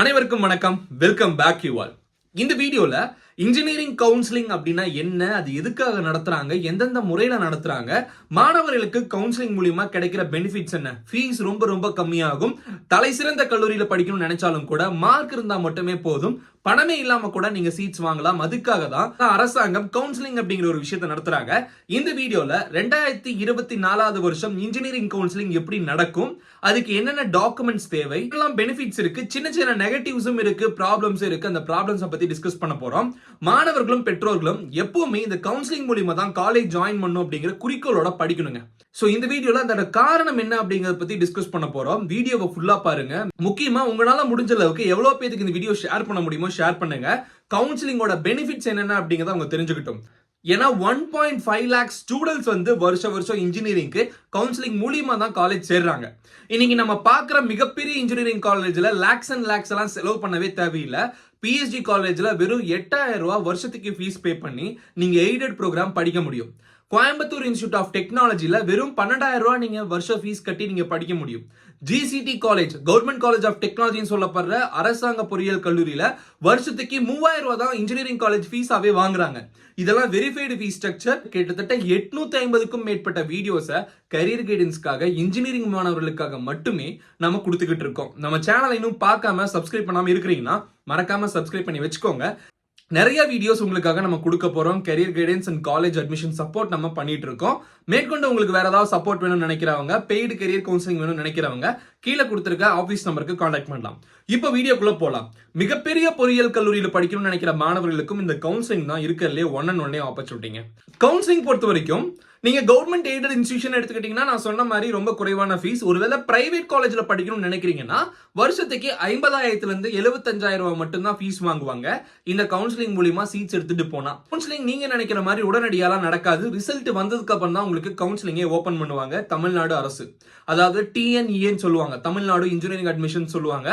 அனைவருக்கும் வணக்கம். Welcome back you all இந்த வீடியோல இன்ஜினியரிங் கவுன்சிலிங் அப்படின்னா என்ன அது எதுக்காக நடத்துறாங்க எந்தெந்த முறையில நடத்துறாங்க மாணவர்களுக்கு கவுன்சிலிங் மூலியமா கிடைக்கிற பெனிஃபிட்ஸ் என்ன? ஃபீஸ் ரொம்ப ரொம்ப கம்மியாகும். தலை சிறந்த கல்லூரியில படிக்கணும்னு நினைச்சாலும் கூட மார்க் இருந்தால் மட்டுமே போதும். பணமே இல்லாம கூட நீங்க சீட்ஸ் வாங்கலாம். அதுக்காக தான் அரசாங்கம் கவுன்சிலிங் அப்படிங்கிற ஒரு விஷயத்தை நடத்துறாங்க. இந்த வீடியோல ரெண்டாயிரத்தி இருபத்தி நாலாவது வருஷம் இன்ஜினியரிங் கவுன்சிலிங் எப்படி நடக்கும் அதுக்கு என்னென்ன டாக்குமெண்ட்ஸ் தேவை எல்லாம் பெனிஃபிட்ஸ் இருக்கு. சின்ன சின்ன நெகட்டிவ்ஸும் இருக்கு ப்ராப்ளம்ஸ் இருக்கு. அந்த ப்ராப்ளம்ஸ் பத்தி டிஸ்கஸ் பண்ண போறோம். மாணவர்களும் பெற்றோர்களும் எப்பவுமே இந்த கவுன்சிலிங் மூலியமா தான் காலேஜ் ஜாயின் பண்ணும் அப்படிங்கிற குறிக்கோளோட படிக்கணுங்க. சோ இந்த வீடியோல அதோட காரணம் என்ன அப்படிங்கறத பத்தி டிஸ்கஸ் பண்ண போறோம். வீடியோவை ஃபுல்லா பாருங்க. முக்கியமா உங்களால முடிஞ்ச அளவுக்கு எவ்வளவு பேருக்கு இந்த வீடியோ ஷேர் பண்ண முடியுமோ ஷேர் பண்ணுங்க. கவுன்சிலிங்கோட பெனிஃபிட்ஸ் என்னென்ன அப்படிங்கறத அவங்க தெரிஞ்சுக்கிட்டோம். ஏன்னா one point five lakh students வந்து வருஷ வருஷம் இன்ஜினியரிங்க்கு கவுன்சிலிங் மூலியமா தான் காலேஜ் சேர்றாங்க. இன்னைக்கு நம்ம பார்க்குற மிகப்பெரிய இன்ஜினியரிங் காலேஜ்ல லேக்ஸ் அண்ட் லேக்ஸ் எல்லாம் செலவு பண்ணவே தேவையில்லை. பிஹெச்டி காலேஜ்ல வெறும் எட்டாயிரம் ரூபாய் வருஷத்துக்கு ஃபீஸ் பே பண்ணி நீங்க எய்டட் ப்ரோக்ராம் படிக்க முடியும். கோயம்புத்தூர் இன்ஸ்டியூட் ஆஃப் டெக்னாலஜியில் வெறும் பன்னெண்டாயிரம் ரூபாய் நீங்கள் வருஷம் ஃபீஸ் கட்டி நீங்கள் படிக்க முடியும். G C T college government college of டெக்னாலஜின்னு சொல்லப்படுற அரசாங்க பொறியியல் கல்லூரியில வருஷத்துக்கு மூவாயிரம் ரூபா தான் இன்ஜினியரிங் காலேஜ் ஃபீஸாகவே வாங்குறாங்க. இதெல்லாம் வெரிஃபைடு ஃபீஸ் ஸ்ட்ரக்சர் கிட்டத்தட்ட எட்நூத்தி ஐம்பதுக்கும் மேற்பட்ட வீடியோஸை கரியர் கைடன்ஸ்க்காக இன்ஜினியரிங் மாணவர்களுக்காக மட்டுமே நம்ம கொடுத்துக்கிட்டு இருக்கோம். நம்ம சேனலை இன்னும் பார்க்காம சப்ஸ்கிரைப் பண்ணாமல் இருக்கிறீங்கன்னா மறக்காம சப்ஸ்கிரைப் பண்ணி வச்சுக்கோங்க. நிறைய வீடியோஸ் உங்களுக்காக நம்ம கொடுக்க போகிறோம் career guidance and college admission support நம்ம பண்ணிட்டு இருக்கோம். மேற்கொண்டு உங்களுக்கு வேற ஏதாவது சப்போர்ட் வேணும்னு நினைக்கிறவங்க பெய்டு கெரியர் கவுன்சிலிங் வேணும்னு நினைக்கிறவங்க கீழே கொடுத்துருக்க ஆஃபீஸ் நம்பருக்கு காண்டாக்ட் பண்ணலாம். இப்போ வீடியோக்குள்ள போகலாம் மிகப்பெரிய பொறியியல் கல்லூரியில் படிக்கணும்னு நினைக்கிற மாணவர்களுக்கும் இந்த கவுன்சிலிங் தான் இருக்கிறதுலே ஒன் அண்ட் ஒன்னே ஆப்பர்ச்சுனிட்டிங்க கவுன்சிலிங் பொறுத்த வரைக்கும் நீங்க கவர்மெண்ட் எய்டட் இன்ஸ்டியூஷன் எடுத்துக்கிட்டீங்கன்னா நான் சொன்ன மாதிரி ரொம்ப குறைவான ஃபீஸ் ஒருவேளை பிரைவேட் காலேஜ்ல படிக்கணும்னு நினைக்கிறீங்கன்னா வருஷத்துக்கு ஐம்பதாயிரத்துல இருந்து எழுபத்தஞ்சாயிரம் ரூபாய் மட்டும்தான் ஃபீஸ் வாங்குவாங்க. இந்த கவுன்சிலிங் கவுன்சிலிங் மூலியமா சீட்ஸ் எடுத்துட்டு போனா கவுன்சிலிங் நீங்க நினைக்கிற மாதிரி உடனடியாலாம் நடக்காது. ரிசல்ட் வந்ததுக்கு அப்புறம் தான் உங்களுக்கு கவுன்சிலிங்கே ஓபன் பண்ணுவாங்க தமிழ்நாடு அரசு. அதாவது டிஎன்இன்னு சொல்லுவாங்க தமிழ்நாடு இன்ஜினியரிங் அட்மிஷன் சொல்லுவாங்க.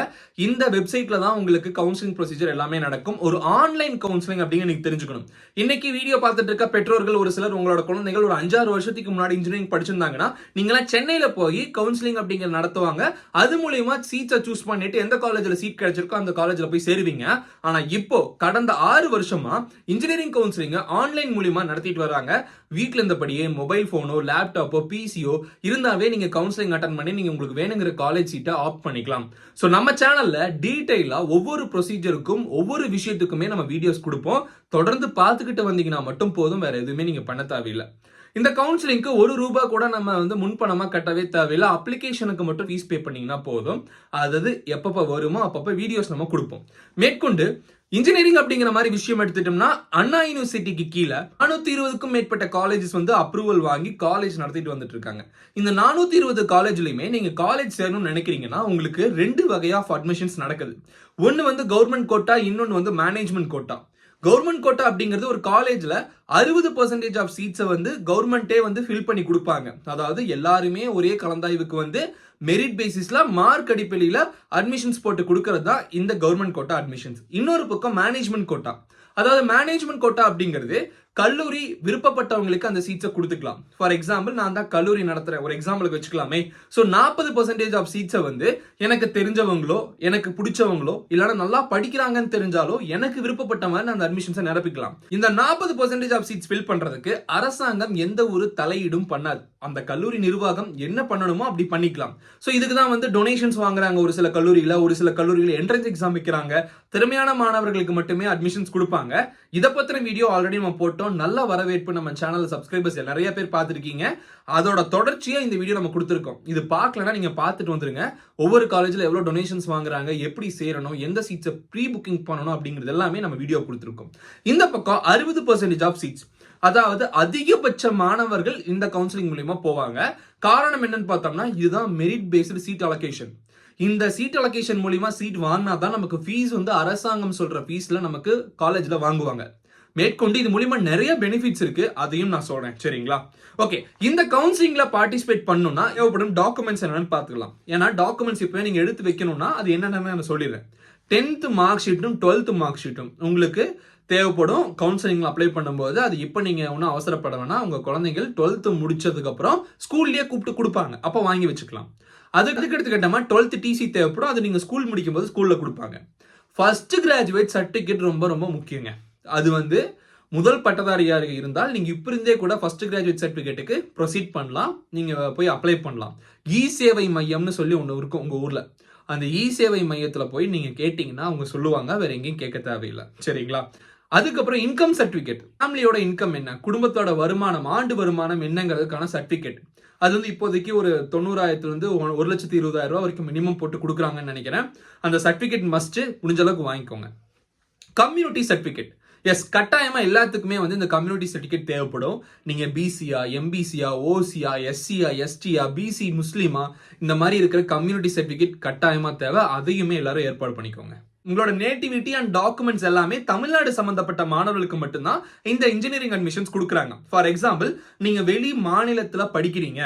இந்த வெப்சைட்ல தான் உங்களுக்கு கவுன்சிலிங் ப்ரொசீஜர் எல்லாமே நடக்கும். ஒரு ஆன்லைன் கவுன்சிலிங் அப்படின்னு நீங்க தெரிஞ்சுக்கணும். இன்னைக்கு வீடியோ பார்த்துட்டு இருக்க பெற்றோர்கள் ஒரு சிலர் உங்களோட குழந்தைகள் ஒரு அஞ்சாறு வருஷத்துக்கு முன்னாடி இன்ஜினியரிங் படிச்சிருந்தாங்கன்னா நீங்களாம் சென்னையில போய் கவுன்சிலிங் அப்படிங்கிற நடத்துவாங்க. அது மூலியமா சீட்ஸை சூஸ் பண்ணிட்டு எந்த காலேஜ்ல சீட் கிடைச்சிருக்கோ அந்த காலேஜ்ல போய் சேருவீங்க. ஆனா இப்போ கடந்த ஆறு ஆறு வருஷமா இன்ஜினியரிங் கவுன்சிலிங்க ஆன்லைன் மூலியமா நடத்திட்டு வராங்க வீட்டில் இருந்தபடியே மொபைல் போனோ லேப்டாப்போ பிசியோ இருந்தாவே நீங்க கவுன்சிலிங் அட்டன் பண்ணி நீங்க உங்களுக்கு வேணுங்கிற காலேஜ் சீட்டை ஆப்ட் பண்ணிக்கலாம். ஸோ நம்ம சேனல்ல டீடைலா ஒவ்வொரு ப்ரொசீஜருக்கும் ஒவ்வொரு விஷயத்துக்குமே நம்ம வீடியோஸ் கொடுப்போம். தொடர்ந்து பார்த்துக்கிட்டு வந்தீங்கன்னா மட்டும் போதும் வேற எதுவுமே நீங்க பண்ண தேவையில்லை. இந்த கவுன்சிலிங்க்கு ஒரு ரூபாய் கூட நம்ம வந்து முன்பணமாக கட்டவே தேவையில்லை. அப்ளிகேஷனுக்கு மட்டும் ஃபீஸ் பே பண்ணிங்கன்னா போதும். அதாவது எப்பப்போ வருமோ அப்பப்போ வீடியோஸ் நம்ம கொடுப்போம். மேற்கொண்டு இன்ஜினியரிங் அப்படிங்கிற மாதிரி விஷயம் எடுத்துட்டோம்னா அண்ணா யூனிவர்சிட்டிக்கு கீழே நானூத்தி இருபதுக்கும் மேற்பட்ட காலேஜஸ் வந்து அப்ரூவல் வாங்கி காலேஜ் நடத்திட்டு வந்துட்டு இருக்காங்க. இந்த நானூத்தி இருபது காலேஜ்லயுமே நீங்க காலேஜ் சேரணும்னு நினைக்கிறீங்கன்னா உங்களுக்கு ரெண்டு வகை ஆஃப் அட்மிஷன்ஸ் நடக்குது. ஒன்னு வந்து கவர்மெண்ட் கோட்டா இன்னொன்னு வந்து மேனேஜ்மெண்ட் கோட்டா கவர்மெண்ட் கோட்டா அப்படிங்கிறது ஒரு காலேஜில் அறுபது பர்சன்டேஜ் ஆஃப் சீட்ஸை வந்து கவர்மெண்ட்டே வந்து ஃபில் பண்ணி கொடுப்பாங்க. அதாவது எல்லாருமே ஒரே கலந்தாய்வுக்கு வந்து மெரிட் பேசிஸில் மார்க் அடிப்படையில் அட்மிஷன்ஸ் போட்டு கொடுக்கறது தான் இந்த கவர்மெண்ட் கோட்டா அட்மிஷன்ஸ் இன்னொரு பக்கம் மேனேஜ்மெண்ட் கோட்டா. அதாவது மேனேஜ்மெண்ட் கோட்டா அப்படிங்கிறது கல்லூரி விருப்பப்பட்டவங்களுக்கு அந்த சீட்ஸை கொடுத்துக்கலாம். ஃபார் எக்ஸாம்பிள் நான் தான் கல்லூரி நடத்துகிறேன் ஒரு எக்ஸாம்பிளுக்கு வச்சுக்கலாமே. ஸோ நாற்பது பர்சன்டேஜ் ஆஃப் சீட்ஸை வந்து எனக்கு தெரிஞ்சவங்களோ எனக்கு பிடிச்சவங்களோ இல்லைன்னா நல்லா படிக்கிறாங்கன்னு தெரிஞ்சாலோ எனக்கு விருப்பப்பட்ட மாதிரி நான் அந்த அட்மிஷன்ஸை நிரப்பிக்கலாம். இந்த நாற்பது பர்சன்டேஜ் ஆஃப் சீட்ஸ் ஃபில் பண்ணுறதுக்கு அரசாங்கம் எந்த ஒரு தலையீடும் பண்ணாது. அந்த கல்லூரி நிர்வாகம் என்ன பண்ணணுமோ அப்படி பண்ணிக்கலாம். ஸோ இதுக்கு தான் வந்து டொனேஷன்ஸ் வாங்குறாங்க ஒரு சில கல்லூரியில். ஒரு சில கல்லூரியில் என்ட்ரன்ஸ் எக்ஸாம் வைக்கிறாங்க. திறமையான மாணவர்களுக்கு மட்டுமே அட்மிஷன்ஸ் கொடுப்பாங்க. இதை பத்தின வீடியோ ஆல்ரெடி நம்ம போட்டோம். நல்ல வரவேற்பு நம்ம சேனல் சப்ஸ்கிரைபர்ஸ் நிறைய பேர் பார்த்துருக்கீங்க. அதோட தொடர்ச்சியா இந்த வீடியோ நம்ம கொடுத்துருக்கோம். இது பார்க்கலன்னா நீங்க பார்த்துட்டு வந்துருங்க. ஒவ்வொரு காலேஜ்ல எவ்வளவு டொனேஷன்ஸ் வாங்குறாங்க எப்படி சேரணும் எந்த சீட்ஸை ப்ரீ புக்கிங் பண்ணணும் அப்படிங்கிறது எல்லாமே நம்ம வீடியோ கொடுத்துருக்கோம். இந்த பக்கம் அறுபது பர்சன்டேஜ் ஆஃப் சீட்ஸ் அதாவது அதிகபட்ச மாணவர்கள் இந்த கவுன்சிலிங் மூலியமா போவாங்க. காரணம் என்னன்னு பார்த்தோம்னா இதுதான் மெரிட் பேஸ்டு சீட் அலோகேஷன் இந்த சீட் அலோகேஷன் மூலிமா சீட் வாங்கினா தான் நமக்கு ஃபீஸ் வந்து அரசாங்கம் சொல்கிற ஃபீஸில் நமக்கு காலேஜில் வாங்குவாங்க. மேற்கொண்டு இது மூலிமா நிறைய பெனிஃபிட்ஸ் இருக்கு. அதையும் நான் சொல்றேன். சரிங்களா? ஓகே இந்த கவுன்சிலிங்ல பார்ட்டிசிபேட் பண்ணணும்னா தேவைப்படும் டாக்குமெண்ட்ஸ் என்னன்னு பார்த்துக்கலாம். ஏன்னா டாக்குமெண்ட்ஸ் இப்போ நீங்க எடுத்து வைக்கணும்னா அது என்னென்னு நான் சொல்லிடுறேன். டென்த் மார்க் ஷீட்டும் டுவெல்த் மார்க் ஷீட்டும் உங்களுக்கு தேவைப்படும். கவுன்சிலிங்ல அப்ளை பண்ணும்போது அது இப்போ நீங்கள் ஒன்றும் அவசரப்பட வேணாம். உங்கள் குழந்தைகள் டுவெல்த்து முடிச்சதுக்கப்புறம் ஸ்கூல்லேயே கூப்பிட்டு கொடுப்பாங்க. அப்போ வாங்கி வச்சுக்கலாம். அதுக்கு அதுக்கு எடுத்துக்கிட்டமா டுவெல்த் டிசி தேவைப்படும். அது நீங்கள் ஸ்கூல் முடிக்கும் போது கொடுப்பாங்க. ஃபர்ஸ்ட் கிராஜுவேட் சர்டிஃபிகேட் ரொம்ப ரொம்ப முக்கியங்க. அது வந்து முதல் பட்டதாரியாக இருந்தால் நீங்கள் இப்போ இருந்தே கூட ஃபர்ஸ்ட் கிராஜுவேட் சர்டிஃபிகேட்டுக்கு ப்ரொசீட் பண்ணலாம். நீங்கள் போய் அப்ளை பண்ணலாம். இ சேவை மையம்னு சொல்லி ஒன்று இருக்கும் உங்கள் ஊரில். அந்த இ சேவை மையத்தில் போய் நீங்கள் கேட்டிங்கன்னா அவங்க சொல்லுவாங்க. வேறு எங்கேயும் கேட்க தேவையில்லை. சரிங்களா? அதுக்கப்புறம் இன்கம் சர்டிஃபிகேட் ஃபேமிலியோட இன்கம் என்ன? குடும்பத்தோட வருமானம் ஆண்டு வருமானம் என்னங்கிறதுக்கான சர்டிஃபிகேட் அது வந்து இப்போதைக்கு ஒரு தொண்ணூறாயிரத்துலேருந்து ஒரு- லட்சத்தி இருபதாயிரம் ரூபா வரைக்கும் மினிமம் போட்டு கொடுக்குறாங்கன்னு நினைக்கிறேன். அந்த சர்டிஃபிகேட் மஸ்ட் முடிஞ்ச அளவுக்கு வாங்கிக்கோங்க. கம்யூனிட்டி சர்டிஃபிகேட் எஸ் கட்டாயமா எல்லாத்துக்குமே வந்து இந்த கம்யூனிட்டி சர்டிஃபிகேட் தேவைப்படும். நீங்க பிசியா எம்பிசியா ஓசியா எஸ்சியா எஸ்டியா பிசி முஸ்லீமா இந்த மாதிரி இருக்கிற கம்யூனிட்டி சர்டிஃபிகேட் கட்டாயமா தேவை. அதையுமே எல்லாரும் ஏற்பாடு பண்ணிக்கோங்க. உங்களோட நேட்டிவிட்டி அண்ட் டாக்குமெண்ட்ஸ் எல்லாமே தமிழ்நாடு சம்பந்தப்பட்ட மாணவர்களுக்கு மட்டும்தான் இந்த இன்ஜினியரிங் அட்மிஷன்ஸ் கொடுக்குறாங்க. ஃபார் எக்ஸாம்பிள் நீங்க வெளி மாநிலத்துல படிக்கிறீங்க.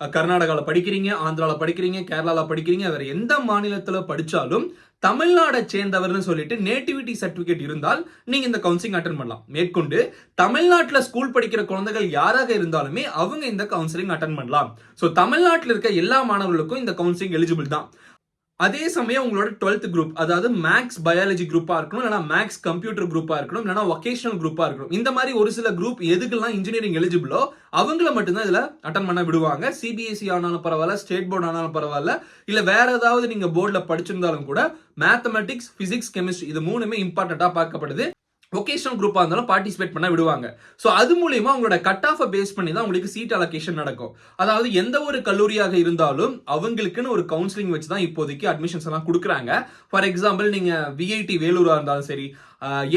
கர்நாடகாவில் படிக்கிறீங்க ஆந்திராவில் படிக்கிறீங்க கேரளாவில் படிக்கிறீங்க வேற எந்த மாநிலத்தில் படிச்சாலும் தமிழ்நாடை சேர்ந்தவர்னு சொல்லிட்டு நேட்டிவிட்டி சர்டிஃபிகேட் இருந்தால் நீங்க இந்த கவுன்சிலிங் அட்டன் பண்ணலாம். மேற்கொண்டு தமிழ்நாட்டில் ஸ்கூல் படிக்கிற குழந்தைகள் யாராக இருந்தாலுமே அவங்க இந்த கவுன்சிலிங் அட்டன் பண்ணலாம். ஸோ தமிழ்நாட்டில் இருக்க எல்லா மாணவர்களுக்கும் இந்த கவுன்சிலிங் எலிஜிபிள் தான். அதே சமயம் உங்களோட டுவெல்த் குரூப் அதாவது மேக்ஸ் பயாலஜி குரூப்பாக இருக்கணும் இல்லைனா மேக்ஸ் கம்ப்யூட்டர் குரூப்பாக இருக்கணும் இல்லைனா ஒகேஷனல் குரூப்பாக இருக்கணும். இந்த மாதிரி ஒரு சில குரூப் எதுக்கெல்லாம் இன்ஜினியரிங் எலிஜிபிளோ அவங்கள மட்டும்தான் இதில் அட்டன் பண்ண விடுவாங்க. சிபிஎஸ்சி ஆனாலும் பரவாயில்ல ஸ்டேட் போர்டு ஆனாலும் பரவாயில்ல இல்லை வேற ஏதாவது நீங்கள் போர்டில் படிச்சிருந்தாலும் கூட மேத்தமெட்டிக்ஸ் பிசிக்ஸ் கெமிஸ்ட்ரி இது மூணுமே இம்பார்ட்டண்ட்டாக பார்க்கப்படுது. ஒகேஷனல் குரூப்பாக இருந்தாலும் பார்ட்டிசிபேட் பண்ண விடுவாங்க. ஸோ அது மூலியமா உங்களோட கட் ஆஃபை பேஸ் பண்ணி தான் உங்களுக்கு சீட் அலோகேஷன் நடக்கும். அதாவது எந்த ஒரு கல்லூரியாக இருந்தாலும் அவங்களுக்குன்னு ஒரு கவுன்சிலிங் வச்சு தான் இப்போதைக்கு அட்மிஷன்ஸ் எல்லாம் கொடுக்குறாங்க. ஃபார் எக்ஸாம்பிள் நீங்கள் விஐடி வேலூரா இருந்தாலும் சரி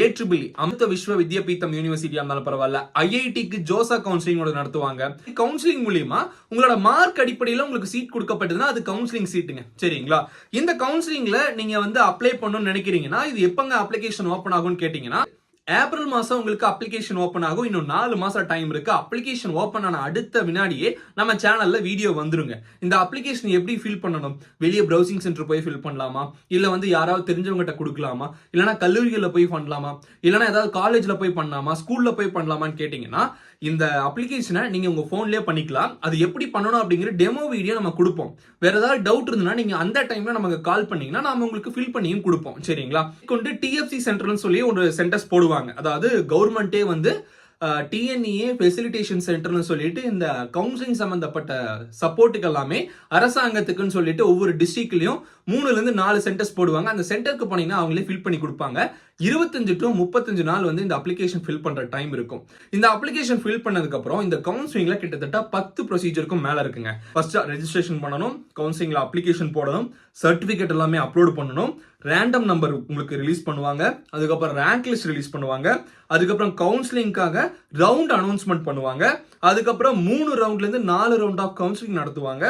ஏற்றுபிலி e, அமிர்த விஸ்வ வித்யாபீத்தம் யூனிவர்சிட்டியாக இருந்தாலும் பரவாயில்ல ஐஐடிக்கு ஜோசா கவுன்சிலிங் நடத்துவாங்க. கவுன்சிலிங் மூலியமா உங்களோட மார்க் அடிப்படையில் உங்களுக்கு சீட் கொடுக்கப்பட்டதுன்னா அது கவுன்சிலிங் சீட்டுங்க சரிங்களா? இந்த கவுன்சிலிங்ல நீங்க வந்து அப்ளை பண்ணணும்னு நினைக்கிறீங்கன்னா இது எப்பங்க அப்ளிகேஷன் ஓப்பன் ஆகும்னு கேட்டீங்கன்னா ஏப்ரல் மாதம் உங்களுக்கு அப்ளிகேஷன் ஓப்பன் ஆகும். இன்னும் நாலு மாதம் டைம் இருக்கு. அப்ளிகேஷன் ஓப்பன் ஆன அடுத்த வினாடியே நம்ம சேனல்ல வீடியோ வந்துருங்க. இந்த அப்ளிகேஷன் எப்படி ஃபில் பண்ணணும்? வெளியே ப்ரௌசிங் சென்டர் போய் ஃபில் பண்ணலாமா? இல்லை வந்து யாராவது தெரிஞ்சவங்ககிட்ட கொடுக்கலாமா? இல்லைனா கல்லூரிகளில் போய் பண்ணலாமா? இல்லைனா ஏதாவது காலேஜில் போய் பண்ணலாமா? ஸ்கூலில் போய் பண்ணலாமான்னு கேட்டிங்கன்னா இந்த அப்ளிகேஷனை நீங்கள் உங்கள் ஃபோன்லேயே பண்ணிக்கலாம். அது எப்படி பண்ணணும் அப்படிங்கிற டெமோ வீடியோ நம்ம கொடுப்போம். வேறு ஏதாவது டவுட் இருந்ததுன்னா நீங்கள் அந்த டைமில் நமக்கு கால் பண்ணிங்கன்னா நாம உங்களுக்கு ஃபில் பண்ணியும் கொடுப்போம். சரிங்களா? கொண்டு டிஎஃப்சி சென்டர்னு சொல்லி ஒரு சென்டர்ஸ் போடுவாங்க. அதாவது கவர்மெண்ட்டே வந்து டிஎன்இஏ ஃபெசிலிட்டேஷன் சென்டர்னு சொல்லிட்டு இந்த கவுன்சிலிங் சம்மந்தப்பட்ட சப்போர்ட்டுக்கு எல்லாமே அரசாங்கத்துக்குன்னு சொல்லிட்டு ஒவ்வொரு டிஸ்ட்ரிக்ட்லையும் மூணுலேருந்து நாலு சென்டர்ஸ் போடுவாங்க. அந்த சென்டருக்கு போனீங்கன்னா அவங்களே ஃபில் பண்ணி கொடுப்பாங்க. இருபத்தஞ்சு டு முப்பத்தஞ்சு நாள் வந்து இந்த அப்ளிகேஷன் ஃபில் பண்ணுற டைம் இருக்கும். இந்த அப்ளிகேஷன் ஃபில் பண்ணதுக்கப்புறம் இந்த கவுன்சிலிங்கில் கிட்டத்தட்ட பத்து ப்ரொசீஜருக்கும் மேலே இருக்குங்க. ஃபர்ஸ்ட் ரெஜிஸ்ட்ரேஷன் பண்ணணும் கவுன்சிலிங்கில் அப்ளிகேஷன் போடணும் சர்டிஃபிகேட் எல்லாமே அப்லோட் பண்ணணும். ரேண்டம் நம்பர் உங்களுக்கு ரிலீஸ் பண்ணுவாங்க அதுக்கப்புறம் ரேங்க் லிஸ்ட் ரிலீஸ் பண்ணுவாங்க அதுக்கப்புறம் கவுன்சிலிங்காக ரவுண்ட் அனௌன்ஸ்மெண்ட் பண்ணுவாங்க அதுக்கப்புறம் மூணு ரவுண்ட்லேருந்து நாலு ரவுண்ட் ஆஃப் கவுன்சிலிங் நடத்துவாங்க.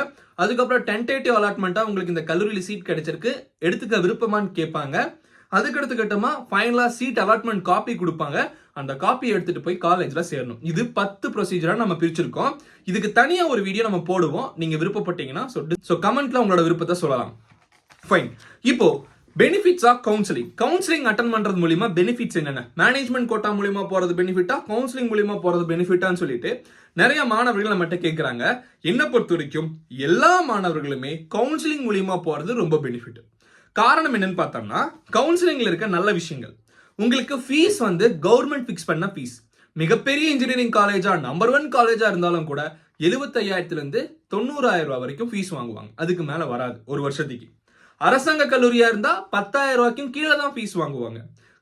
அதுக்கப்புறம் டென்டேட்டிவ் அலாட்மெண்ட்டாக உங்களுக்கு இந்த கல்லூரியில் சீட் கிடைச்சிருக்கு எடுத்துக்க விருப்பமான்னு கேட்பாங்க. அதுக்கடுத்து கட்டமா ஃபைனலா சீட் அலாட்மெண்ட் காப்பி கொடுப்பாங்க. அந்த காப்பியை எடுத்துட்டு போய் காலேஜில் சேரணும். இது பத்து ப்ரொசீஜராக நம்ம பிரிச்சிருக்கோம். இதுக்கு தனியாக ஒரு வீடியோ நம்ம போடுவோம். நீங்கள் விருப்பப்பட்டீங்கன்னா ஸோ கமெண்ட்ல உங்களோட விருப்பத்தை சொல்லலாம். ஃபைன் இப்போ benefits of counselling counselling attend பண்றது மூலியமா பெனிஃபிட்ஸ் என்னென்ன? மேனேஜ்மெண்ட் கோட்டா மூலியமா போறது பெனிஃபிட்டா கவுன்சிலிங் மூலியமா போறது பெனிஃபிட்டான்னு சொல்லிட்டு நிறைய மாணவர்கள் நம்மகிட்ட கேட்குறாங்க என்ன பொறுத்த வரைக்கும் எல்லா மாணவர்களுமே கவுன்சிலிங் மூலியமா போறது ரொம்ப பெனிஃபிட் காரணம் என்னன்னு பார்த்தோம்னா கவுன்சிலிங்கில் இருக்க நல்ல விஷயங்கள். உங்களுக்கு ஃபீஸ் வந்து கவர்மெண்ட் ஃபிக்ஸ் பண்ண ஃபீஸ் மிகப்பெரிய இன்ஜினியரிங் காலேஜா நம்பர் ஒன் காலேஜா இருந்தாலும் கூட எழுபத்தையாயிரத்துல இருந்து தொண்ணூறாயிரம் ரூபாய் வரைக்கும் ஃபீஸ் வாங்குவாங்க. அதுக்கு மேல வராது ஒரு வருஷத்துக்கு. அரசாங்க கல்லூரியா இருந்தா பத்தாயிரம் ரூபாய்க்கும் கீழே தான் ஃபீஸ் வாங்குவாங்க.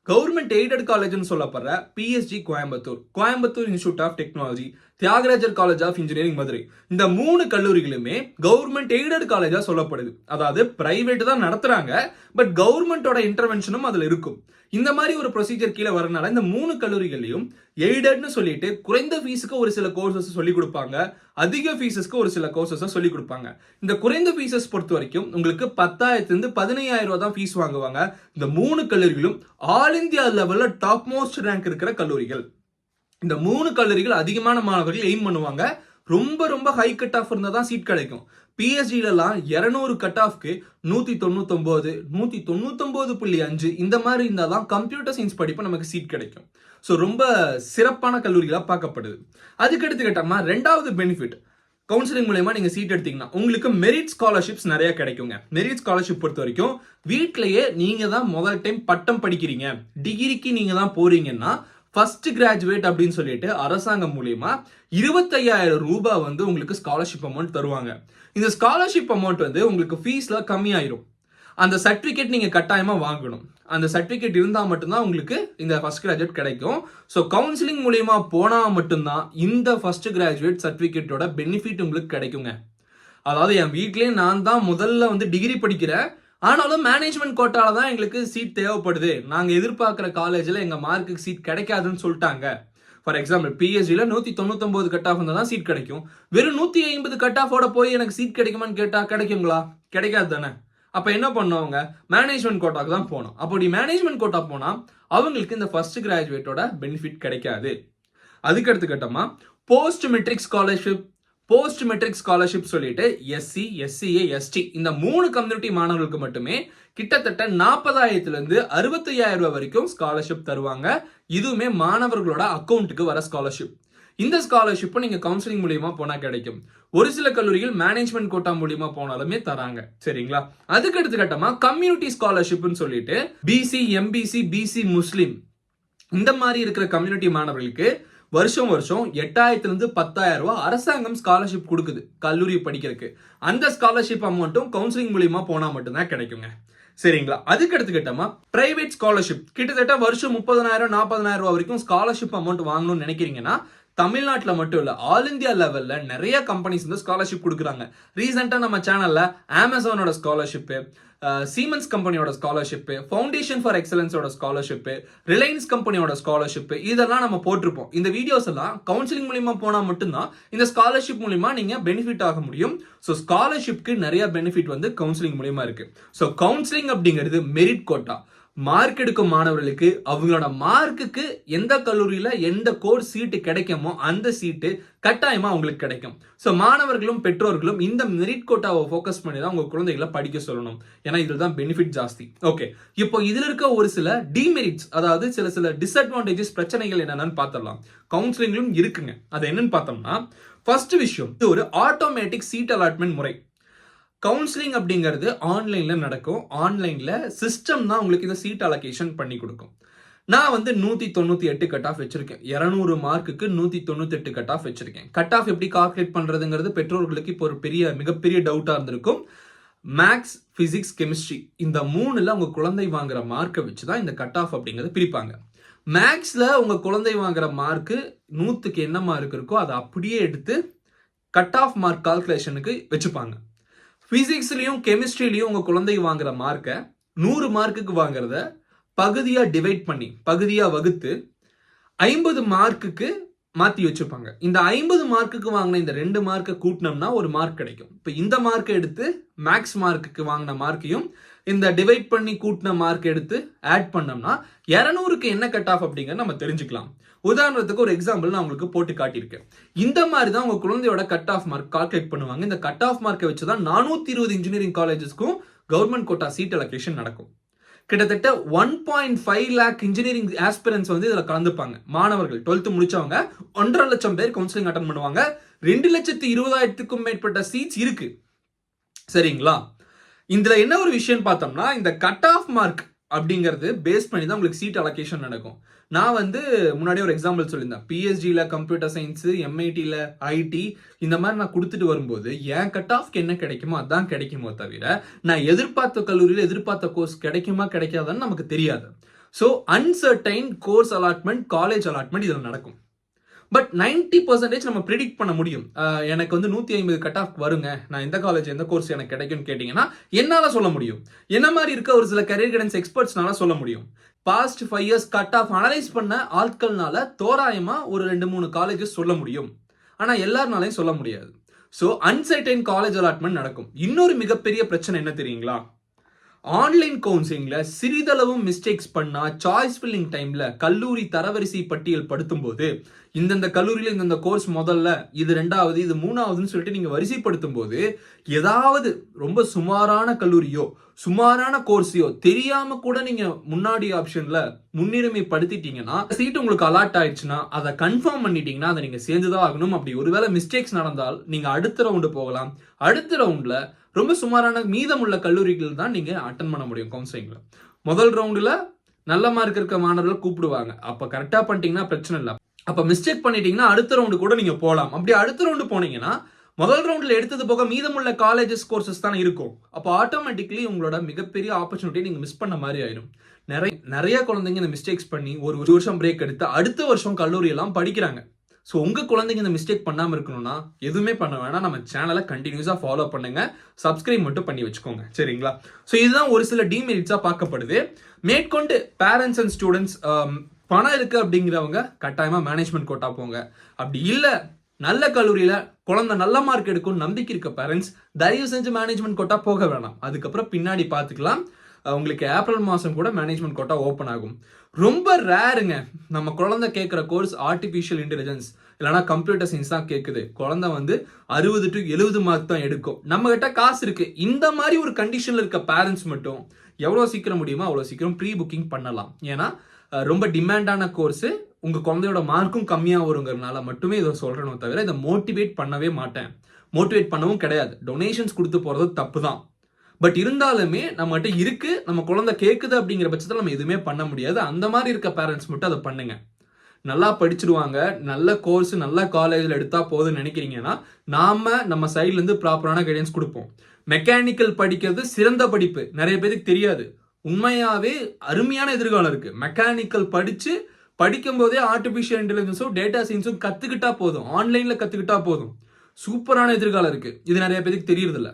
கவர்மெண்ட் எய்டட் காலேஜ்னு சொல்லப்படுற PSG Coimbatore Coimbatore institute of technology Thiagarajar college of engineering Madurai. இந்த மூணு கல்லூரிகளுமே கவர்மெண்ட் எய்டட் காலேஜா சொல்லப்படுது. அதாவது பிரைவேட் தான் நடத்துறாங்க பட் கவர்மெண்டோட இன்டர்வென்ஷனும் அதுல இருக்கும். இந்த மாதிரி ஒரு ப்ரொசீஜர் கீழே வரனால இந்த மூணு கல்லூரிகளையும் எய்டட்னு சொல்லிட்டு குறைந்த ஃபீஸுக்கு ஒரு சில கோர்சஸ் சொல்லி கொடுப்பாங்க. அதிக ஃபீஸஸ்க்கு ஒரு சில கோர்சஸ் சொல்லி கொடுப்பாங்க. இந்த குறைந்த ஃபீஸஸ் பொறுத்த வரைக்கும் உங்களுக்கு பத்தாயிரத்துலேருந்து பதினையாயிரம் ரூபா தான் ஃபீஸ் வாங்குவாங்க. இந்த மூணு கல்லூரிகளும் ஆல் இந்தியா லெவலில் டாப் மோஸ்ட் ரேங்க் இருக்கிற கல்லூரிகள். இந்த மூணு கல்லூரிகள் அதிகமான மாணவர்கள் எய்ம் பண்ணுவாங்க. ரொம்ப ரொம்ப ஹை கட் ஆஃப் இருந்தால் தான் சீட் கிடைக்கும். பிஎஸ்டிலலாம் இரநூறு கட் ஆஃப்க்கு நூற்றி தொண்ணூத்தொம்போது நூற்றி தொண்ணூத்தொம்போது புள்ளி அஞ்சு இந்த மாதிரி இருந்தால் தான் கம்ப்யூட்டர் சயின்ஸ் படிப்பு நமக்கு சீட் கிடைக்கும். ஸோ ரொம்ப சிறப்பான கல்லூரிகளாக பார்க்கப்படுது. அதுக்கு எடுத்துக்கிட்டோம்னா ரெண்டாவது பெனிஃபிட் கவுன்சிலிங் மூலயமா நீங்க சீட் எடுத்தீங்கன்னா உங்களுக்கு மெரிட் ஸ்காலர்ஷிப்ஸ் நிறைய கிடைக்குங்க. மெரிட் ஸ்காலர்ஷிப் பொறுத்த வரைக்கும் வீட்டிலேயே நீங்க தான் முதல் டைம் பட்டம் படிக்கிறீங்க. டிகிரிக்கு நீங்க தான் போறீங்கன்னா ஃபர்ஸ்ட் கிராஜுவேட் அப்படின்னு சொல்லிட்டு அரசாங்கம் மூலியமா இருபத்தையாயிரம் ரூபாய் வந்து உங்களுக்கு ஸ்காலர்ஷிப் அமௌண்ட் தருவாங்க. இந்த ஸ்காலர்ஷிப் அமௌண்ட் வந்து உங்களுக்கு ஃபீஸ்ல கம்மியாயிரும். அந்த சர்டிஃபிகேட் நீங்க கட்டாயமா வாங்கணும். அந்த சர்டிஃபிகேட் இருந்தால் மட்டும்தான் உங்களுக்கு இந்த ஃபர்ஸ்ட் கிராஜுவேட் கிடைக்கும். ஸோ கவுன்சிலிங் மூலியமா போனால் மட்டும்தான் இந்த ஃபர்ஸ்ட் கிராஜுவேட் சர்டிஃபிகேட்டோட பெனிஃபிட் உங்களுக்கு கிடைக்குங்க. அதாவது என் வீட்லேயே நான் தான் முதல்ல வந்து டிகிரி படிக்கிறேன் ஆனாலும் மேனேஜ்மெண்ட் கோட்டால தான் எங்களுக்கு சீட் தேவைப்படுது. நாங்கள் எதிர்பார்க்குற காலேஜில் எங்கள் மார்க்குக்கு சீட் கிடைக்காதுன்னு சொல்லிட்டாங்க. ஃபார் எக்ஸாம்பிள் பிஎஸ்சியில் நூற்றி தொண்ணூத்தொம்பது கட் ஆஃப் இருந்தால் தான் சீட் கிடைக்கும். வெறும் நூற்றி ஐம்பது கட் ஆஃபோட போய் எனக்கு சீட் கிடைக்குமான்னு கேட்டால் கிடைக்குங்களா? கிடைக்காது தானே. அப்போ என்ன பண்ணுவாங்க மேனேஜ்மெண்ட் கோட்டாக்கு தான் போகணும் அப்படி மேனேஜ்மெண்ட் கோட்டா போனால் அவங்களுக்கு இந்த ஃபர்ஸ்ட் கிராஜுவேட்டோட பெனிஃபிட் கிடைக்காது. அதுக்கு அடுத்த கட்டமா post matric scholarship post matric scholarship சொல்லிட்டு எஸ்சி எஸ்சிஏ எஸ்டி இந்த மூணு கம்யூனிட்டி மாணவர்களுக்கு மட்டுமே கிட்டத்தட்ட நாற்பதாயிரத்துலேருந்து அறுபத்தையாயிரம் ரூபாய் வரைக்கும் ஸ்காலர்ஷிப் தருவாங்க. இதுவுமே மாணவர்களோட அக்கௌண்ட்டுக்கு வர ஸ்காலர்ஷிப் இந்த ஸ்காலர்ஷிப்பை நீங்கள் கவுன்சிலிங் மூலியமா போனால் கிடைக்கும். ஒரு சில கல்லூரிகள் மேனேஜ்மெண்ட் கோட்டா மூலியமா போனாலுமே தராங்க. சரிங்களா? அதுக்கு எடுத்துக்கட்டமா கம்யூனிட்டி ஸ்காலர்ஷிப்னு சொல்லிட்டு பிசி எம்பிசி பிசி முஸ்லீம் இந்த மாதிரி இருக்கிற கம்யூனிட்டி மாணவர்களுக்கு வருஷம் வருஷம் எட்டாயிரத்துலேருந்து பத்தாயிரம் ரூபா அரசாங்கம் ஸ்காலர்ஷிப் கொடுக்குது கல்லூரி படிக்கிறதுக்கு. அந்த ஸ்காலர்ஷிப் அமௌண்ட்டும் கவுன்சிலிங் மூலியமா போனால் மட்டும்தான் கிடைக்குங்க. சரிங்களா? அதுக்கு எடுத்துக்கிட்டோமா பிரைவேட் ஸ்காலர்ஷிப் கிட்டத்தட்ட வருஷம் முப்பதனாயிரம் நாற்பதனாயிரம் ரூபாய் வரைக்கும் ஸ்காலர்ஷிப் அமௌண்ட் வாங்கணும்னு நினைக்கிறீங்கன்னா தமிழ்நாட்டில் மட்டும் இல்லை ஆல் இந்தியா லெவலில் நிறைய கம்பெனிஸ் வந்து ஸ்காலர்ஷிப் கொடுக்குறாங்க. ரீசெண்டாக நம்ம சேனலில் அமேசானோட ஸ்காலர்ஷிப்பு சீமன்ஸ் கம்பெனியோட ஸ்காலர்ஷிப்பு ஃபவுண்டேஷன் ஃபார் எக்ஸலன்ஸோட ஸ்காலர்ஷிப்பு ரிலையன்ஸ் கம்பெனியோட ஸ்காலர்ஷிப்பு இதெல்லாம் நம்ம போட்டிருப்போம். இந்த வீடியோஸ் எல்லாம் கவுன்சிலிங் மூலியமாக போனால் மட்டும்தான் இந்த ஸ்காலர்ஷிப் மூலிமா நீங்கள் பெனிஃபிட் ஆக முடியும். ஸோ ஸ்காலர்ஷிப்க்கு நிறைய பெனிஃபிட் வந்து கவுன்சிலிங் மூலியமாக இருக்குது ஸோ கவுன்சிலிங் அப்படிங்கிறது மெரிட் கோட்டா மார்க் எடுக்கும் மாணவர்களுக்கு அவங்களோட மார்க்குக்கு எந்த கல்லூரியில எந்த கோர்ஸ் சீட்டு கிடைக்குமோ அந்த சீட்டு கட்டாயமா அவங்களுக்கு கிடைக்கும். ஸோ மாணவர்களும் பெற்றோர்களும் இந்த மெரிட் கோட்டாவை ஃபோக்கஸ் பண்ணி தான் உங்க குழந்தைகளை படிக்க சொல்லணும். ஏன்னா இதுல தான் பெனிஃபிட் ஜாஸ்தி. ஓகே இப்போ இதுல இருக்க ஒரு சில டிமெரிட்ஸ் அதாவது சில சில டிஸ்அட்வான்டேஜஸ் பிரச்சனைகள் என்னென்னு பார்த்துடலாம். கவுன்சிலிங்லும் இருக்குங்க. அது என்னன்னு பார்த்தோம்னா ஃபர்ஸ்ட் விஷயம் இது ஒரு ஆட்டோமேட்டிக் சீட் அலாட்மெண்ட் முறை. கவுன்சிலிங் அப்படிங்கிறது ஆன்லைனில் நடக்கும். ஆன்லைனில் சிஸ்டம் தான் உங்களுக்கு இந்த சீட் அலோகேஷன் பண்ணி கொடுக்கும். நான் வந்து நூற்றி தொண்ணூற்றி எட்டு கட் ஆஃப் வச்சுருக்கேன். இரநூறு மார்க்குக்கு நூற்றி தொண்ணூற்றி எட்டு கட் ஆஃப் வச்சுருக்கேன். கட் ஆஃப் எப்படி கால்குலேட் பண்ணுறதுங்கிறது பெற்றோர்களுக்கு இப்போ ஒரு பெரிய மிகப்பெரிய டவுட்டாக இருந்திருக்கும். மேக்ஸ் ஃபிசிக்ஸ் கெமிஸ்ட்ரி இந்த மூணில் உங்கள் குழந்தை வாங்குற மார்க்கை வச்சு தான் இந்த கட் ஆஃப் அப்படிங்கிறத பிரிப்பாங்க. மேக்ஸில் உங்கள் குழந்தை வாங்குற மார்க்கு நூற்றுக்கு என்ன மார்க் இருக்கோ அதை அப்படியே எடுத்து கட் ஆஃப் மார்க் கால்குலேஷனுக்கு வச்சுப்பாங்க. ஃபிசிக்ஸ்லேயும் கெமிஸ்ட்ரிலையும் உங்கள் குழந்தை வாங்குற மார்க்கை நூறு மார்க்குக்கு வாங்குறத பகுதியாக டிவைட் பண்ணி பகுதியாக வகுத்து ஐம்பது மார்க்குக்கு மாற்றி வச்சுருப்பாங்க. இந்த ஐம்பது மார்க்குக்கு வாங்கின இந்த ரெண்டு மார்க்கை கூட்டினோம்னா ஒரு மார்க் கிடைக்கும். இப்போ இந்த மார்க்கை எடுத்து மேக்ஸ் மார்க்குக்கு வாங்கின மார்க்கையும் இந்த டிவைட் பண்ணி கூட்டின மார்க் எடுத்து ஆட் பண்ணோம்னா இரநூறுக்கு என்ன கட் ஆஃப் அப்படிங்கிறத நம்ம தெரிஞ்சுக்கலாம். உதாரணத்துக்கு ஒரு எக்ஸாம்பிள் நான் உங்களுக்கு போட்டு காட்டியிருக்கேன். இந்த மாதிரி தான் உங்க குழந்தையோட கட் ஆஃப் மார்க் கால்குலேட் பண்ணுவாங்க. இந்த கட் ஆஃப் மார்க்கை வச்சு தான் நானூத்தி இருபது இன்ஜினியரிங் காலேஜஸ்க்கும் கவர்மெண்ட் கோட்டா சீட் அலோகேஷன் நடக்கும். கிட்டத்தட்ட one point five lakh engineering aspirants வந்து இதில் கலந்துப்பாங்க. மாணவர்கள் டுவெல்த் முடிச்சவங்க ஒன்றரை லட்சம் பேர் கவுன்சிலிங் அட்டன் பண்ணுவாங்க. ரெண்டு லட்சத்தி இருபதாயிரத்துக்கும் மேற்பட்ட சீட்ஸ் இருக்கு. சரிங்களா? இதுல என்ன ஒரு விஷயம் பார்த்தோம்னா இந்த கட் ஆஃப் மார்க் அப்படிங்கிறது பேஸ் பண்ணி தான் உங்களுக்கு சீட் அலோகேஷன் நடக்கும். நான் வந்து முன்னாடி ஒரு எக்ஸாம்பிள் சொல்லியிருந்தேன். பிஎஸ்ஜியில் கம்ப்யூட்டர் சயின்ஸு எம்ஐடியில் ஐடி இந்த மாதிரி நான் கொடுத்துட்டு வரும்போது என் கட் ஆஃப்க்கு என்ன கிடைக்குமோ அதான் கிடைக்குமோ தவிர நான் எதிர்பார்த்த கல்லூரியில் எதிர்பார்த்த கோர்ஸ் கிடைக்குமா கிடைக்காதான்னு நமக்கு தெரியாது. So uncertain course allotment college allotment இதில் நடக்கும். பட் நைன்டி பர்சன்டேஜ் நம்ம ப்ரிடிக்ட் பண்ண முடியும். எனக்கு வந்து நூற்றி ஐம்பது கட் ஆஃப் வருங்க. நான் எந்த காலேஜ் எந்த கோர்ஸ் எனக்கு கிடைக்கும்னு கேட்டிங்கன்னா என்னால் சொல்ல முடியும். என்ன மாதிரி இருக்க ஒரு சில கரியர் கைடன்ஸ் எக்ஸ்பர்ட்ஸ்னால சொல்ல முடியும். Past five years cut off analyse பண்ண ஆட்கள்னால தோராயமாக ஒரு ரெண்டு மூணு காலேஜஸ் சொல்ல முடியும். ஆனால் எல்லாருனாலையும் சொல்ல முடியாது. ஸோ அன்சர்டைன் காலேஜ் அலாட்மெண்ட் நடக்கும். இன்னொரு மிகப்பெரிய பிரச்சனை என்ன தெரியுங்களா? ஆன்லைன் கவுன்சிலிங்கில் சிறிதளவும் மிஸ்டேக்ஸ் பண்ணால் சாய்ஸ் ஃபில்லிங் டைமில் கல்லூரி தரவரிசை பட்டியல் படுத்தும் போது இந்தந்த கல்லூரியில் இந்தந்த கோர்ஸ் முதல்ல இது ரெண்டாவது இது மூணாவதுன்னு சொல்லிட்டு நீங்கள் வரிசைப்படுத்தும் போது ஏதாவது ரொம்ப சுமாரான கல்லூரியோ சுமாரான கோர்ஸையோ தெரியாம கூட நீங்க முன்னாடி ஆப்ஷன்ல முன்னுரிமை படுத்திட்டீங்கன்னா சீட் உங்களுக்கு அலாட் ஆயிடுச்சுன்னா அதை கன்ஃபார்ம் பண்ணிட்டீங்கன்னா அதை நீங்க சேர்ந்துதான் ஆகணும். அப்படி ஒருவேளை மிஸ்டேக்ஸ் நடந்தால் நீங்க அடுத்த ரவுண்டு போகலாம். அடுத்த ரவுண்ட்ல ரொம்ப சுமாரான மீதமுள்ள கல்லூரிகள் தான் நீங்க அட்டன் பண்ண முடியும் கவுன்சிலிங்ல முதல் ரவுண்டுல நல்ல மார்க் இருக்க மாணவர்களை கூப்பிடுவாங்க. அப்ப கரெக்டா பண்ணிட்டீங்கன்னா பிரச்சனை இல்லை. அப்போ மிஸ்டேக் பண்ணிட்டீங்கன்னா அடுத்த ரவுண்டு கூட நீங்கள் போகலாம் அப்படி அடுத்த ரவுண்டு போனீங்கன்னா முதல் ரவுண்டில் எடுத்தது போக மீதமுள்ள காலேஜஸ் கோர்சஸ் தான் இருக்கும். அப்போ ஆட்டோமேட்டிக்லி உங்களோட மிகப்பெரிய ஆப்பர்ச்சுனிட்டி நீங்கள் மிஸ் பண்ண மாதிரி ஆயிடும். நிறைய நிறைய குழந்தைங்க இந்த மிஸ்டேக்ஸ் பண்ணி ஒரு ஒரு வருஷம் பிரேக் எடுத்து அடுத்த வருஷம் கல்லூரியெல்லாம் படிக்கிறாங்க. ஸோ உங்கள் குழந்தைங்க இந்த மிஸ்டேக் பண்ணாமல் இருக்கணும்னா எதுவுமே பண்ண வேணாம். நம்ம சேனலை கண்டினியூஸாக ஃபாலோ பண்ணுங்க. சப்ஸ்கிரைப் மட்டும் பண்ணி வச்சுக்கோங்க. சரிங்களா? ஸோ இதுதான் ஒரு சில டீமெரிட்ஸாக பார்க்கப்படுது. மேற்கொண்டு பேரண்ட்ஸ் அண்ட் ஸ்டூடெண்ட்ஸ் பணம் இருக்கு அப்படிங்கிறவங்க கட்டாயமா மேனேஜ்மெண்ட் கோட்டா போங்க. அப்படி இல்ல நல்ல கல்லூரியில குழந்தை நல்ல மார்க் எடுக்கும் நம்பிக்கை இருக்க பேரண்ட்ஸ் தயவு செஞ்சு மேனேஜ்மெண்ட் கோட்டா போக வேணாம். அதுக்கப்புறம் பின்னாடி பார்த்துக்கலாம். உங்களுக்கு ஏப்ரல் மாதம் கூட மேனேஜ்மெண்ட் கோட்டா ஓப்பன் ஆகும். ரொம்ப ரேருங்க நம்ம குழந்தை கேட்குற கோர்ஸ் ஆர்டிஃபிஷியல் இன்டெலிஜென்ஸ் இல்லைனா கம்ப்யூட்டர் சயின்ஸ் தான் கேட்குது குழந்தை வந்து அறுபது டு எழுபது மார்க் தான் எடுக்கும். நம்ம கிட்ட காசு இருக்கு. இந்த மாதிரி ஒரு கண்டிஷன்ல இருக்க பேரண்ட்ஸ் மட்டும் எவ்வளோ சீக்கிரம் முடியுமோ அவ்வளோ சீக்கிரம் ப்ரீ புக்கிங் பண்ணலாம். ஏன்னா ரொம்ப டிமாண்டான கோர்ஸு உங்கள் குழந்தையோட மார்க்கும் கம்மியாக வருங்கிறனால மட்டுமே இதை சொல்கிறேனோ தவிர இதை மோட்டிவேட் பண்ணவே மாட்டேன். மோட்டிவேட் பண்ணவும் கிடையாது. டொனேஷன்ஸ் கொடுத்து போகிறது தப்பு தான் பட் இருந்தாலுமே நம்மகிட்ட இருக்கு நம்ம குழந்தை கேட்குது அப்படிங்கிற பட்சத்தில் நம்ம எதுவுமே பண்ண முடியாது. அந்த மாதிரி இருக்க பேரண்ட்ஸ் மட்டும் அதை பண்ணுங்க. நல்லா படிச்சிருவாங்க நல்ல கோர்ஸ் நல்ல காலேஜில் எடுத்தால் போதும்னு நினைக்கிறீங்கன்னா நாம் நம்ம சைட்லேருந்து ப்ராப்பரான கைடன்ஸ் கொடுப்போம். மெக்கானிக்கல் படிக்கிறது சிறந்த படிப்பு. நிறைய பேருக்கு தெரியாது. உண்மையாகவே அருமையான எதிர்காலம் இருக்குது மெக்கானிக்கல் படித்து படிக்கும் போதே இன்டெலிஜென்ஸும் டேட்டா சயின்ஸும் கற்றுக்கிட்டா போதும். ஆன்லைனில் கற்றுக்கிட்டா போதும். சூப்பரான எதிர்காலம் இருக்குது இது நிறைய பேருக்கு தெரியறதில்ல.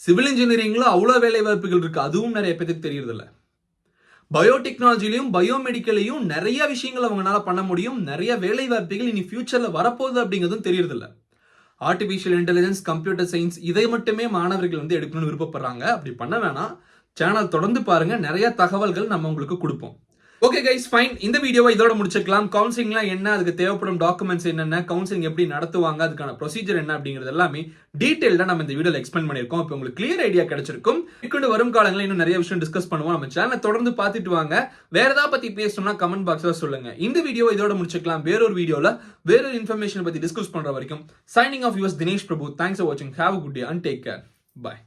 சிவில் இன்ஜினியரிங்கில் அவ்வளோ வேலை வாய்ப்புகள் இருக்குது அதுவும் நிறைய பேருக்கு தெரியறதில்ல. பயோடெக்னாலஜிலையும் பயோமெடிக்கலையும் நிறைய விஷயங்கள் அவங்களால பண்ண முடியும். நிறைய வேலை வாய்ப்புகள் இனி ஃபியூச்சரில் வரப்போகுது அப்படிங்கிறதும் தெரியறதில்ல. ஆர்டிஃபிஷியல் இன்டெலிஜென்ஸ் கம்ப்யூட்டர் சயின்ஸ் இதை மட்டுமே மாணவர்கள் வந்து எடுக்கணும்னு விருப்பப்படுறாங்க. அப்படி பண்ண வேணாம். சேனல் தொடர்ந்து பாருங்க. நிறைய தகவல்கள் நம்ம உங்களுக்கு கொடுப்போம். ஓகே கைஸ் ஃபைன் இந்த வீடியோவை இதோட முடிச்சுக்கலாம். கவுன்சிலிங்லாம் என்ன அதுக்கு தேவைப்படும் டாக்குமெண்ட்ஸ் என்னென்ன கவுன்சிலிங் எப்படி நடத்துவாங்க அதுக்கான ப்ரொசீஜர் என்ன அப்படிங்கிறது எல்லாமே டீட்டெயில்டாக நம்ம இந்த வீடியோவில் எக்ஸ்பிளைன் பண்ணியிருக்கோம். இப்போ உங்களுக்கு கிளியர் ஐடியா கிடைச்சிருக்கும். இக்கொண்டு வரும் காலங்களில் இன்னும் நிறைய விஷயம் டிஸ்கஸ் பண்ணுவோம். நம்ம சேனலை தொடர்ந்து பார்த்துட்டு வாங்க. வேற ஏதாவது பற்றி பேசணும்னா கமெண்ட் பாக்ஸில் சொல்லுங்க. இந்த வீடியோவை இதோட முடிச்சுக்கலாம். வேறொரு வீடியோவில் வேறொரு இன்ஃபர்மேஷன் பற்றி டிஸ்கஸ் பண்ணுற வரைக்கும் signing off yours Dinesh Prabhu thanks for வாட்சிங் have good day and take care bye